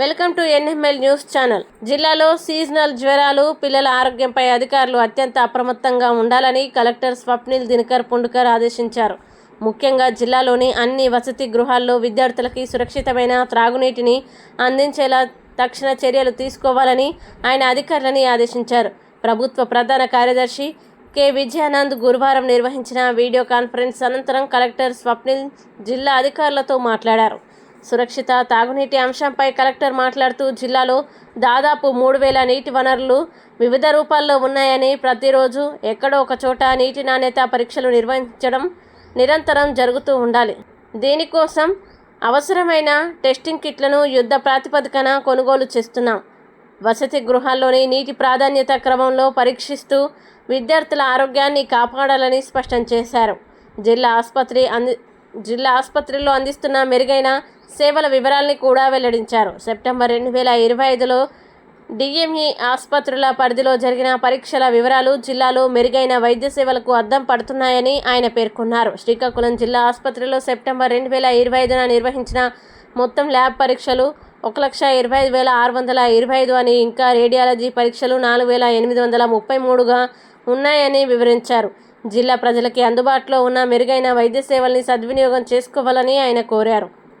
Welcome to NML news channel. జిల్లాలో seasonal జ్వరాలు పిల్లల ఆరోగ్యంపై అధికారులు అత్యంత అప్రమత్తంగా ఉండాలని కలెక్టర్ స్వప్నిల్ దినకర్ పుండుకర్ ఆదేశించారు. ముఖ్యంగా జిల్లాలోని అన్ని వసతి గృహాల్లో విద్యార్థులకి సురక్షితమైన త్రాగునీటిని అందించేలా తక్షణ చర్యలు తీసుకోవాలని ఆయన అధికారులని ఆదేశించారు. ప్రభుత్వ ప్రధాన కార్యదర్శి కె. విజయానంద్ గురువారం నిర్వహించిన వీడియో కాన్ఫరెన్స్ అనంతరం కలెక్టర్ స్వప్నిల్ జిల్లా అధికారులతో మాట్లాడారు. సురక్షిత తాగునీటి అంశంపై కలెక్టర్ మాట్లాడుతూ జిల్లాలో దాదాపు మూడు వేల నీటి వనరులు వివిధ రూపాల్లో ఉన్నాయని ప్రతిరోజు ఎక్కడో ఒక చోట నీటి నాణ్యత పరీక్షలు నిర్వహించడం నిరంతరం జరుగుతూ ఉండాలి. దీనికోసం అవసరమైన టెస్టింగ్ కిట్లను యుద్ధ ప్రాతిపదికన కొనుగోలు చేస్తున్నాం. వసతి గృహాల్లోని నీటి ప్రాధాన్యత క్రమంలో పరీక్షిస్తూ విద్యార్థుల ఆరోగ్యాన్ని కాపాడాలని స్పష్టం చేశారు. జిల్లా ఆసుపత్రి అంది జిల్లా ఆసుపత్రిలో అందిస్తున్న మెరుగైన సేవల వివరాల్ని కూడా వెల్లడించారు. సెప్టెంబర్ రెండు వేల ఇరవై ఐదులో డిఎంఈ ఆసుపత్రుల పరిధిలో జరిగిన పరీక్షల వివరాలు జిల్లాలో మెరుగైన వైద్య సేవలకు అద్దం పడుతున్నాయని ఆయన పేర్కొన్నారు. శ్రీకాకుళం జిల్లా ఆసుపత్రిలో సెప్టెంబర్ రెండు వేల ఇరవై ఐదున నిర్వహించిన మొత్తం ల్యాబ్ పరీక్షలు ఒక లక్ష ఇరవై ఐదు వేల ఆరు వందల ఇరవై ఐదు అని ఇంకా రేడియాలజీ పరీక్షలు నాలుగు వేల ఎనిమిది వందల ముప్పై మూడుగా ఉన్నాయని వివరించారు. జిల్లా ప్రజలకి అందుబాటులో ఉన్న మెరుగైన వైద్య సేవల్ని సద్వినియోగం చేసుకోవాలని ఆయన కోరారు.